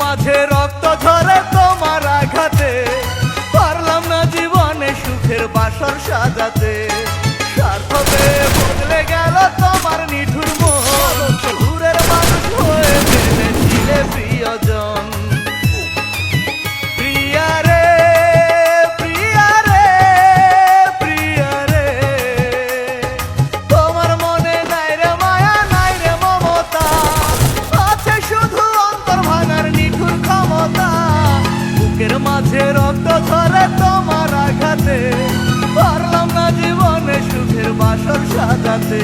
মাঝে রক্ত ঝরে তোমার আঘাতে। পারলাম না জীবনে সুখের বাসর সাজাতে। স্বার্থতে বুকের মাঝে রক্ত ঝরে তোমার আঘাতে। পারলাম না জীবনে সুখের বাসর সাজাতে।